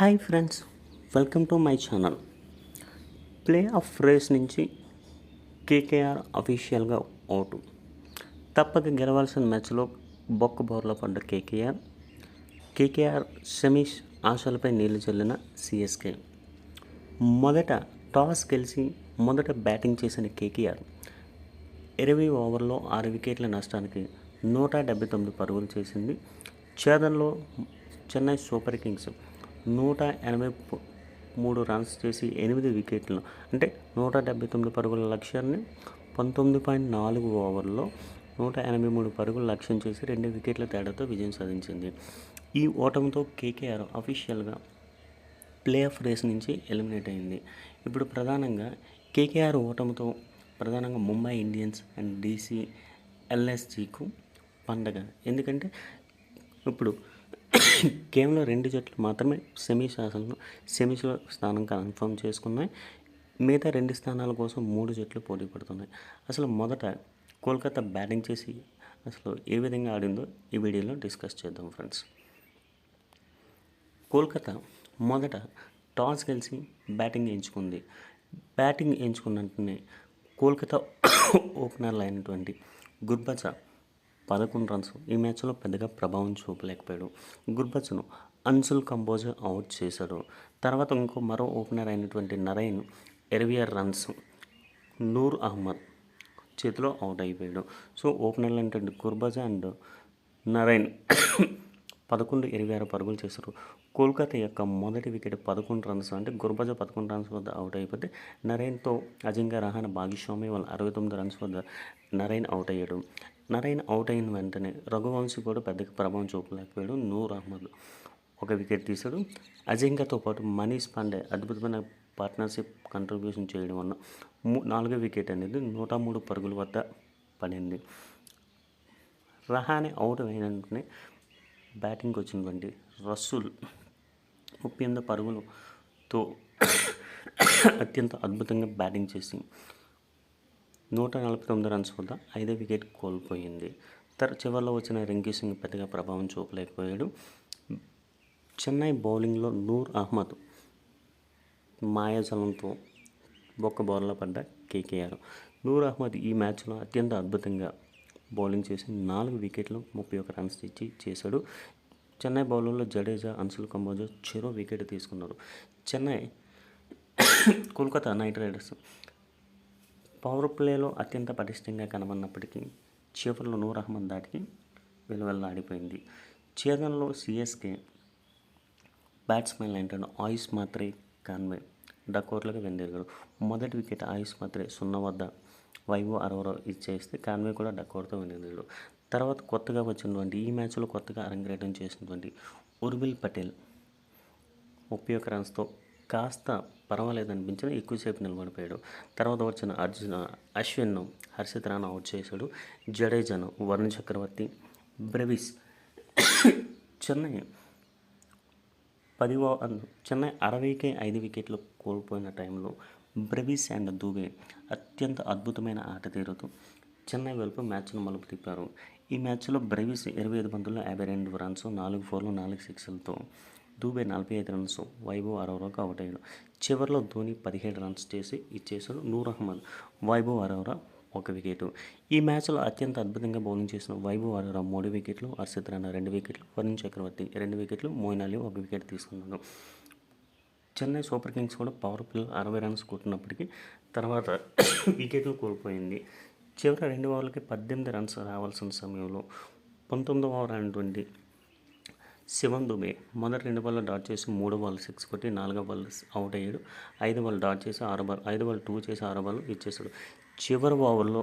Hi friends welcome to my channel. Playoff race నుంచి KKR అఫీషియల్గా vote. తప్పక గెలవాల్సిన మ్యాచ్లో బొక్క బోర్లో పడ్డ కేకేఆర్ కేకేఆర్ సెమీస్ ఆశలపై నీళ్ళు చల్లిన సిఎస్కే. మొదట టాస్ గెలిచి మొదట బ్యాటింగ్ చేసిన కేకేఆర్ ఇరవై ఓవర్లో ఆరు వికెట్ల నష్టానికి నూట డెబ్బై తొమ్మిది పరుగులు చేసింది. చేదన్లో చెన్నై సూపర్ కింగ్స్ నూట ఎనభై మూడు రన్స్ చేసి ఎనిమిది వికెట్లు అంటే నూట డెబ్బై తొమ్మిది పరుగుల లక్ష్యాన్ని పంతొమ్మిది పాయింట్ నాలుగు ఓవర్లో నూట ఎనభై మూడు పరుగులు లక్ష్యం చేసి రెండు వికెట్ల తేడాతో విజయం సాధించింది. ఈ ఓటమితో కేకేఆర్ అఫీషియల్గా ప్లే ఆఫ్ రేస్ నుంచి ఎలిమినేట్ అయింది. ఇప్పుడు ప్రధానంగా కేకేఆర్ ఓటమితో ప్రధానంగా ముంబై ఇండియన్స్ అండ్ డీసీ ఎల్ఎస్జీకు పండగ. ఎందుకంటే ఇప్పుడు కేవలం రెండు జట్లు మాత్రమే సెమీ శాసనను సెమీస్లో స్థానం కన్ఫర్మ్ చేసుకున్నాయి. మిగతా రెండు స్థానాల కోసం మూడు జట్లు పోటీ పడుతున్నాయి. అసలు మొదట కోల్కతా బ్యాటింగ్ చేసి అసలు ఏ విధంగా ఆడిందో ఈ వీడియోలో డిస్కస్ చేద్దాం ఫ్రెండ్స్. కోల్కతా మొదట టాస్ గెలిచి బ్యాటింగ్ ఎంచుకుంది. బ్యాటింగ్ ఎంచుకున్నట్టునే కోల్కతా ఓపెనర్లు అయినటువంటి గుర్బజా పదకొండు రన్స్ ఈ మ్యాచ్లో పెద్దగా ప్రభావం చూపలేకపోయాడు. గుర్బచను అన్సుల్ కంబోజర్ అవుట్ చేశాడు. తర్వాత ఇంకో మరో ఓపెనర్ అయినటువంటి నరైన్ ఇరవై ఆరు రన్స్ నూర్ అహ్మద్ చేతిలో అవుట్ అయిపోయాడు. సో ఓపెనర్లు ఏంటంటే గుర్బజ అండ్ నరైన్ పదకొండు ఇరవై ఆరు పరుగులు చేశారు. కోల్కతా యొక్క మొదటి వికెట్ పదకొండు రన్స్ అంటే గుర్బజ పదకొండు రన్స్ వద్ద అవుట్ అయిపోతే నరైన్తో అజింక్య రహాన భాగస్వామి వాళ్ళ అరవై తొమ్మిది రన్స్ వద్ద నరైన్ అవుట్ అయ్యాడు. నరైన్ అవుట్ అయిన వెంటనే రఘువంశీ కూడా పెద్దగా ప్రభావం చూపలేకపోయాడు నూర్ అహ్మద్. ఒక వికెట్ తీశాడు. అజింక్యతో పాటు మనీష్ పాండే అద్భుతమైన పార్ట్నర్షిప్ కంట్రిబ్యూషన్ చేయడం వల్ల మూ నాలుగో వికెట్ అనేది నూట మూడు పరుగుల వద్ద పడింది. రహానే అవుట్ అయిన వెంటనే బ్యాటింగ్కి వచ్చినటువంటి రసూల్ ముప్పై ఎనిమిది పరుగులతో అత్యంత అద్భుతంగా బ్యాటింగ్ చేసి నూట నలభై తొమ్మిది రన్స్ వద్ద ఐదో వికెట్ కోల్పోయింది. తర్ చివరిలో వచ్చిన రింకీ సింగ్ పెద్దగా ప్రభావం చూపలేకపోయాడు. చెన్నై బౌలింగ్లో నూర్ అహ్మద్ మాయాజలంతో ఒక్క బౌల్లో పడ్డ కేకేఆర్. నూర్ అహ్మద్ ఈ మ్యాచ్లో అత్యంత అద్భుతంగా బౌలింగ్ చేసి నాలుగు వికెట్లు ముప్పై ఒక రన్స్ ఇచ్చి చేశాడు. చెన్నై బౌలర్లో జడేజా అన్సుల్ కంబోజా చెరో వికెట్ తీసుకున్నారు. Chennai Kolkata knight riders power ప్లేలో అత్యంత పటిష్టంగా కనబడినప్పటికీ చివరిలో నూర్ అహ్మద్ దాటికి వెలువెల్లాడిపోయింది ఛేదనలో సిఎస్కే బ్యాట్స్మెన్ ఏంటంటే ఆయుష్ మాత్రే కాన్వే డకోర్లుగా వెందిరిగాడు మొదటి వికెట్ ఆయుష్ మాత్రే సున్నా వద్ద వైభవ్ అరవరో ఇచ్చేస్తే కాన్వే కూడా డకోర్తో వెందిరిగాడు తర్వాత కొత్తగా వచ్చినటువంటి ఈ మ్యాచ్లో కొత్తగా అరంగేటం చేసినటువంటి ఉర్బిల్ పటేల్ ముప్పై ఒక్క రన్స్తో కాస్త పర్వాలేదనిపించిన ఎక్కువసేపు నిలబడిపోయాడు. తర్వాత వచ్చిన అర్జున అశ్విన్ హర్షిత్ రాణా అవుట్ చేశాడు. జడేజాను వరుణ్ చక్రవర్తి బ్రెవిస్ చెన్నై పది ఓ- చెన్నై అరవైకే ఐదు వికెట్లు కోల్పోయిన టైంలో బ్రెవిస్ అండ్ దూబే అత్యంత అద్భుతమైన ఆట తీరుతూ చెన్నై వైపు మ్యాచ్ను మలుపు తిప్పారు. ఈ మ్యాచ్లో బ్రెవిస్ ఇరవై ఐదు బంతుల్లో యాభై రెండు రన్స్ నాలుగు ఫోర్లు నాలుగు సిక్స్లతో దూబే నలభై ఐదు రన్స్ వైభవ్ అరోరాకు అవుట్ అయ్యాడు. చివరిలో ధోని పదిహేడు రన్స్ చేసి ఇచ్చేశాడు నూర్ అహ్మద్ వైభవ్ అరోరా ఒక వికెట్. ఈ మ్యాచ్లో అత్యంత అద్భుతంగా బౌలింగ్ చేసిన వైభవ్ అరోరా మూడు వికెట్లు హర్షిత్ రాణా రెండు వికెట్లు వరుణ్ చక్రవర్తి రెండు వికెట్లు మోయిన్ అలీ ఒక వికెట్ తీసుకున్నాడు. చెన్నై సూపర్ కింగ్స్ కూడా పవర్ ప్లే అరవై రన్స్ కొట్టినప్పటికీ తర్వాత వికెట్లు కోల్పోయింది. చివరి రెండు ఓవర్లకి పద్దెనిమిది రన్స్ రావాల్సిన సమయంలో పంతొమ్మిది ఓవర్ అయినటువంటి శివన్ దుబే మొదటి రెండు బాల్ డాట్ చేసి మూడో బాల్ సిక్స్ కొట్టి నాలుగో బాల్ అవుట్ అయ్యాడు. ఐదు బాల్ డాట్ చేసి ఆరు బాల్ ఐదు బాల్ టూ చేసి ఆరో బాల్ ఇచ్చేసాడు చివరి ఓవర్లో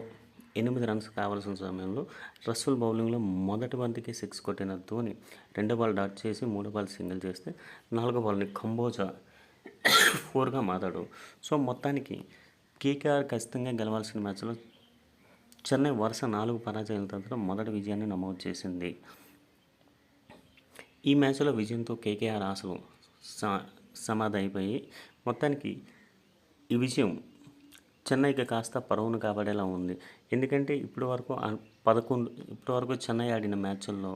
ఎనిమిది రన్స్ కావాల్సిన సమయంలో రస్సుల్ బౌలింగ్లో మొదటి బంతికి సిక్స్ కొట్టిన ధోని రెండో బాల్ డాట్ చేసి మూడో బాల్ సింగిల్ చేస్తే నాలుగో బాల్ని కంబోజా ఫోర్గా మాతాడు సో మొత్తానికి కేకేఆర్ ఖచ్చితంగా గెలవాల్సిన మ్యాచ్లో చెన్నై వరుస నాలుగు పరాజయాల తర్వాత మొదటి విజయాన్ని నమోదు చేసింది. ఈ మ్యాచ్లో విజయంతో కేకేఆర్ ఆశలు స అయిపోయి మొత్తానికి ఈ విజయం చెన్నైకి కాస్త పరువును కాపాడేలా ఉంది. ఎందుకంటే ఇప్పటి వరకు పదకొండు ఇప్పటి వరకు చెన్నై ఆడిన మ్యాచ్ల్లో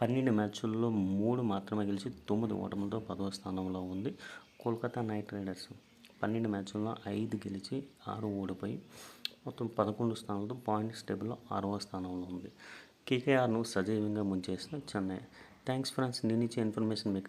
పన్నెండు మ్యాచ్ల్లో మూడు మాత్రమే గెలిచి తొమ్మిది ఓటములతో పదవ స్థానంలో ఉంది. కోల్కతా నైట్ రైడర్స్ పన్నెండు మ్యాచ్ల్లో ఐదు గెలిచి ఆరు ఓడిపోయి మొత్తం పదకొండు స్థానాలతో పాయింట్స్ టేబుల్లో ఆరవ స్థానంలో ఉంది. కేకేఆర్ను సజీవంగా ముంచేసిన చెన్నై. थैंक्स फ्रेंड्स नीचे इनफर्मेशन मेक